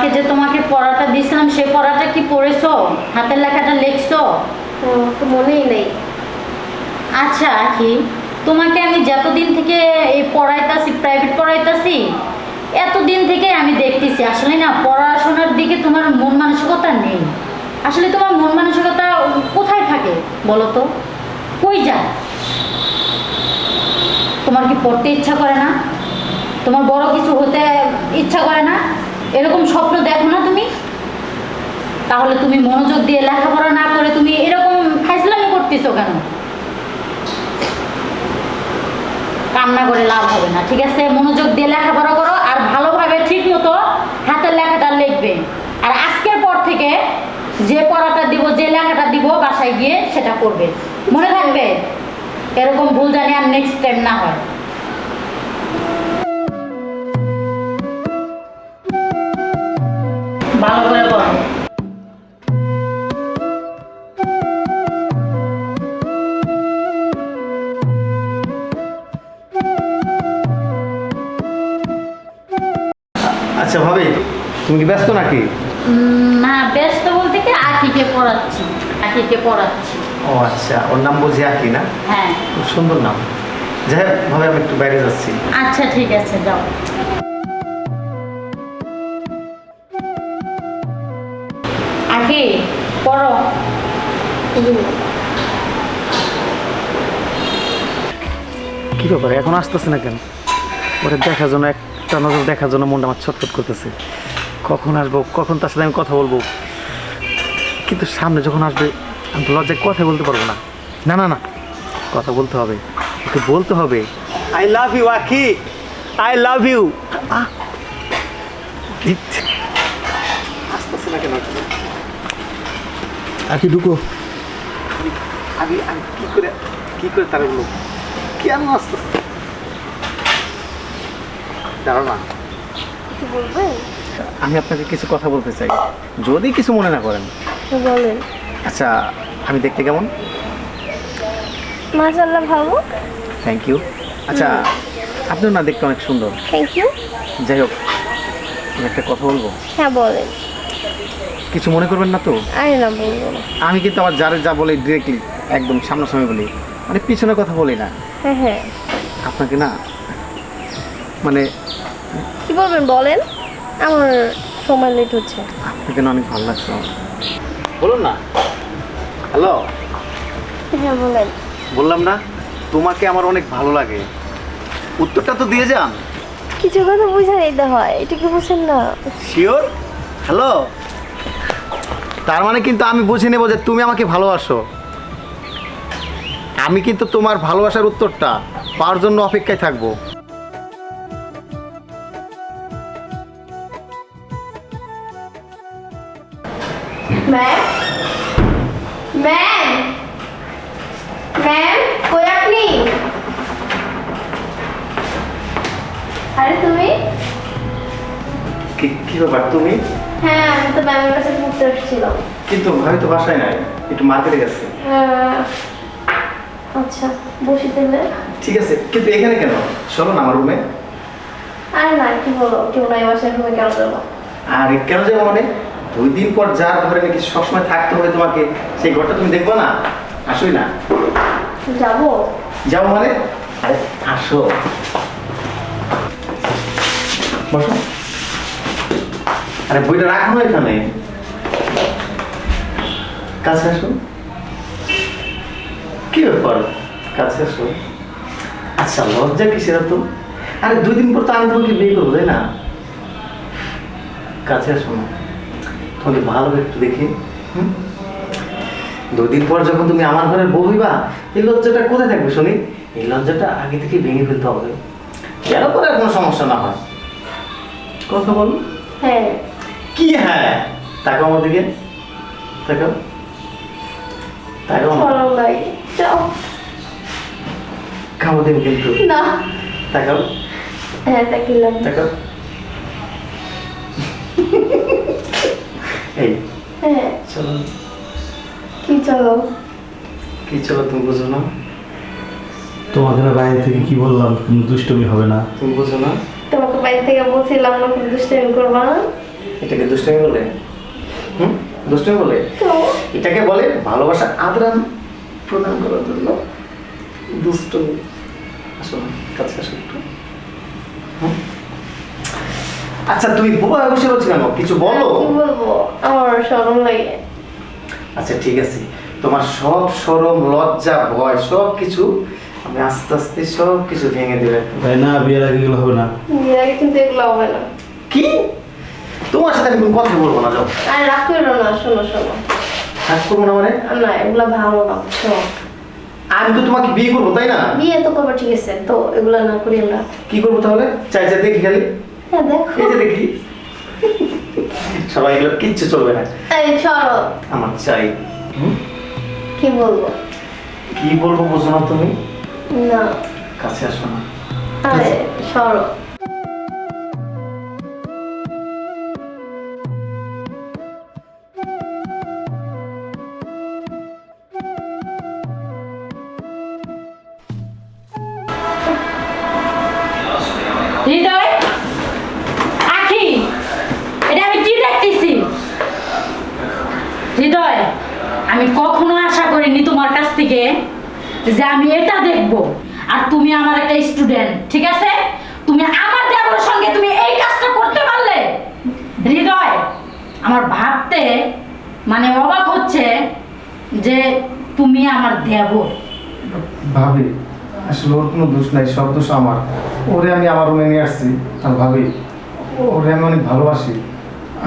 কালকে যে তোমাকে পড়াটা দিছিলাম সেই পড়াটা কি পড়েছো? হাতের লেখাটা লিখছো? মনেই নেই। আচ্ছা আখি তোমাকে আমি যতদিন থেকে এই পড়াইতাছি প্রাইভেট পড়াইতাছি এতদিন থেকে আমি দেখতেছি। আসলে না পড়াশোনার দিকে তোমার মন মানসিকতা নেই। আসলে তোমার মন মানসিকতা কোথায় থাকে বলো তো? কই যায়? তোমার কি পড়তে ইচ্ছা করে না? তোমার বড় কিছু হতে ইচ্ছা করে না? এরকম স্বপ্ন দেখো না তুমি? তাহলে তুমি মনোযোগ দিয়ে লেখাপড়া না করে তুমি এরকম ফাইসলামি করতেছো কেন? কান্না করে লাভ হবে না, ঠিক আছে? মনোযোগ দিয়ে লেখাপড়া করো আর ভালোভাবে ঠিক মতো হাতের লেখাটা লিখবে। আর আজকের পর থেকে যে পড়াটা দিব, যে লেখাটা দিব, বাসায় গিয়ে সেটা করবে। মনে থাকবে? এরকম ভুল জানি আর নেক্সট টাইম না হয়। আচ্ছা ভাবি তুমি কি ব্যস্ত নাকি? না ব্যস্ত বলতে কি আখিকে পড়াচ্ছি আখিকে পড়াচ্ছি। ও আচ্ছা ওর নাম বুঝি আঁকি না? হ্যাঁ। খুব সুন্দর নাম। যাই হোক ভাবে আমি একটু বাইরে যাচ্ছি। আচ্ছা ঠিক আছে যাও। আখি পড়ো। কি ব্যাপার এখন আসতেছে না কেন? ওরে দেখার জন্য একটা নজর দেখার জন্য মনটা আমার ছটফট করতেছে। কখন আসব কখন তার সাথে আমি কথা বলব? কিন্তু সামনে যখন আসবে আমি তো লজ্জায় কথা বলতে পারব না। না না না কথা বলতে হবে। ওকে বলতে হবে। I love you Akhi. I love you আসতেছে না কেন? আকি ঢুকো। আমি আমি কি করে কি করে তারা বলব? কেন আসতেছে? না। কি বলবেন? আমি আপনাকে কিছু কথা বলতে চাই। যদি কিছু মনে না করেন। বলেন। আচ্ছা আমি দেখতে কেমন? মাশাল্লাহ ভালো। থ্যাংক ইউ আচ্ছা আপনিও না দেখতে অনেক সুন্দর। থ্যাংক ইউ যাই হোক আমি একটা কথা বলব। হ্যাঁ বলেন। কিছু মনে করবেন না তো? আরে না বলব না। আমি কিন্তু আমার যারে যা বলি ডিরেক্টলি একদম সামনাসামনি বলি। মানে পিছনে কথা বলি না। হ্যাঁ হ্যাঁ। আপনাকে না মানে কি বলবেন বলেন? আমার সময় লেট হচ্ছে। আপনাকে অনেক ভালো লাগছে আমার? বলুন না। হ্যালো। হ্যাঁ বলেন। বললাম না তোমাকে আমার অনেক ভালো লাগে। উত্তরটা তো দিয়ে যান। কিছু কথা বুঝে নিতে হয় এটা কি বুঝছেন না? শিওর হ্যালো তার মানে কিন্তু আমি বুঝে নেব যে তুমি আমাকে ভালোবাসো। আমি কিন্তু তোমার ভালোবাসার উত্তরটা পাওয়ার জন্য অপেক্ষায় থাকব। ম্যাম ম্যাম ম্যাম কই আপনি আরে তুমি কি কি ব্যাপার তুমি? হ্যাঁ আমি তো ম্যামের কাছে ঘুরতে আসছিলাম। কিন্তু ভাবি তো বাসায় নাই একটু মার্কেটে গেছে। আচ্ছা বসি তাহলে। ঠিক আছে কিন্তু এখানে কেন? চলো না আমার রুমে আরে না কি বলো কেউ নাই বাসায় রুমে কেন যাব? আর কেন যাব মানে? দুই দিন পর যার ঘরে নাকি সবসময় থাকতে হবে তোমাকে সেই ঘরটা তুমি দেখব না? আসোই না। যাব। যাও মানে? আরে আসো। বসো। আরে বইটা রাখো না এখানে। কাছে আসো। কি ব্যাপার? কাছে আসো। আচ্ছা লজ্জা কিসের তো আরে দুই দিন পর তো আমি তোমাকে বিয়ে করব তাই না? কাছে আসো না। তোমাকে ভালো একটু দেখি দুদিন পর যখন তুমি আমার ঘরে বউ হইবা এই লজ্জাটা কোথায় থাকবে শুনি? এই লজ্জাটা আগে থেকে ভেঙে ফেলতে হবে। কেন করে কোনো সমস্যা না হয়? কথা বল। হ্যাঁ। কি হ্যাঁ? তাকাও আমার দিকে। তাকাও। যাও। খাওয়া কিন্তু। না। তাকাও। হ্যাঁ তাকিলাম তাকাও। এই। হ্যাঁ। চলো। কি চলো? কি চলো তুমি বুঝো না। তোমাকে না বাইরে থেকে কি বললাম? কোনো দুষ্টমি হবে না। তুমি বুঝো না। তোমাকে বাইরে থেকে বলছিলাম না তুমি দুষ্টামি করবা না। এটাকে দুষ্টামি বলে? হুম? দুষ্টমি বলে? এটাকে বলে ভালোবাসা আদরান প্রদান করার জন্য দুষ্টমি। আসো কাছে আসো একটু। হুম? আচ্ছা তুমি বোবা বসে রয়েছো কেন? কিছু বলো? বলব? আমার সরম লাগে। আচ্ছা ঠিক আছে। তোমার সব সরম লজ্জা ভয় সব কিছু আমি আস্তে আস্তে সব কিছু ভেঙে দেবে। ভাই না বিয়ের আগে এগুলো হবে না। বিয়ের আগে কিন্তু এগুলো হবে না। কি? তোমার সাথে আমি কথা বলব না যাও। আর রাগ করো না শোনো শোনো। কাজ করব না মানে? না এগুলো ভালো না আমি তো তোমাকে বিয়ে করব তাই না? বিয়ে তো করব ঠিক আছে। তো এগুলো না করি আমরা। কি করব তাহলে? চাই চাই দেখি খালি। এই যে দেখি। সবাই এগুলো কিচ্ছু চলবে না। এই সরো। আমার চাই? কি বলব? কি বলব বুঝো না তুমি? না। কাছে আসো না। আরে সরো। আমি কখনো আশা করিনি তোমার কাছ থেকে যে আমি এটা দেখব। আর তুমি আমার একটা স্টুডেন্ট ঠিক আছে? তুমি আমার দেবরের সঙ্গে তুমি এই কাজটা করতে পারলে। হৃদয়, আমার ভাবতে মানে অবাক হচ্ছে যে তুমি আমার দেবর। ভাবি, আসলে ওর কোনো দোষ নাই, সব দোষ আমার। ওরে আমি আমার রুমে নিয়ে আসছি, আর ভাবি, ওরে আমি অনেক ভালোবাসি।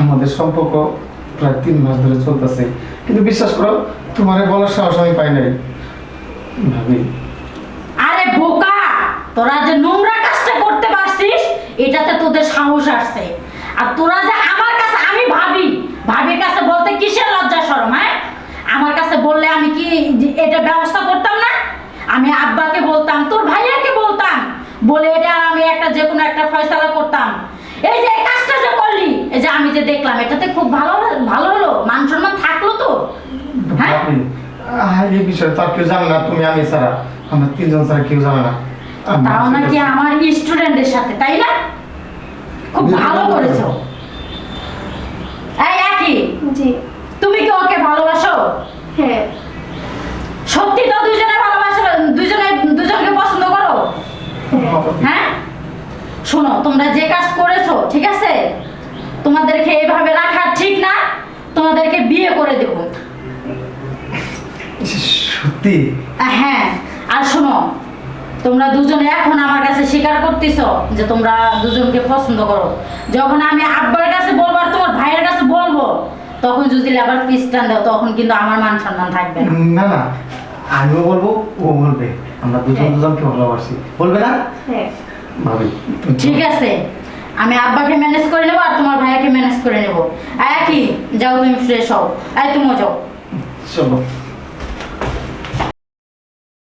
আমাদের সম্পর্ক প্রায় তিন মাস ধরে চলতেছে। কিন্তু বিশ্বাস করো, তোমারে বলার সাহস আমি পাই নাই। ভাবি। আরে বোকা, তোরা যে নোংরা কাজটা করতে পারছিস, এটাতে তোদের সাহস আসছে। আর তোরা যে আমার কাছে, আমি ভাবি, ভাবির কাছে বলতে কিসের লজ্জা, শরম হ্যাঁ? আমার কাছে বললে আমি কি এটা ব্যবস্থা করতাম না? আমি আব্বাকে বলতাম, তোর ভাইয়াকে বলতাম, বলে এটা আমি একটা যে কোনো একটা ফয়সালা করতাম। এই যে কাজটা যে এই যে আমি যে দেখলাম এটাতে খুব ভালো ভালো হলো? মান সম্মান থাকল তো? হ্যাঁ? এই বিষয়ে তার কেউ জানে না তুমি আমি ছাড়া। আমরা তিনজন ছাড়া কেউ জানে না। তাও নাকি আমার স্টুডেন্টের সাথে তাই না? খুব ভালো করেছ। এই একই? জি। তুমি কি ওকে ভালোবাসো? হ্যাঁ। সত্যি তো দুজনে ভালোবাসো দুজনে দুজনকে পছন্দ করো? হ্যাঁ? শোনো তোমরা যে কাজ করেছ ঠিক আছে? তোমাদেরকে এভাবে রাখা ঠিক না তোমাদেরকে বিয়ে করে দেবো। সত্যি? হ্যাঁ আর শোনো তোমরা দুজনে এখন আমার কাছে স্বীকার করতেছ যে তোমরা দুজনকে পছন্দ করো। যখন আমি আব্বার কাছে বলব আর তোমার ভাইয়ের কাছে বলব তখন যদি আবার পিস্টান দাও তখন কিন্তু আমার মান সম্মান থাকবে না। না না আমিও বলব ও বলবে। আমরা দুজন হ্যাঁ। দুজনকে ভালোবাসি। বলবে না? হ্যাঁ। ভাবি। ঠিক আছে। আমি আব্বাকে ম্যানেজ করে নেব আর তোমার ভাইয়াকে ম্যানেজ করে নেব। একই যাও তুমি ফ্রেশ হও। আয় তুমিও যাও। চলো।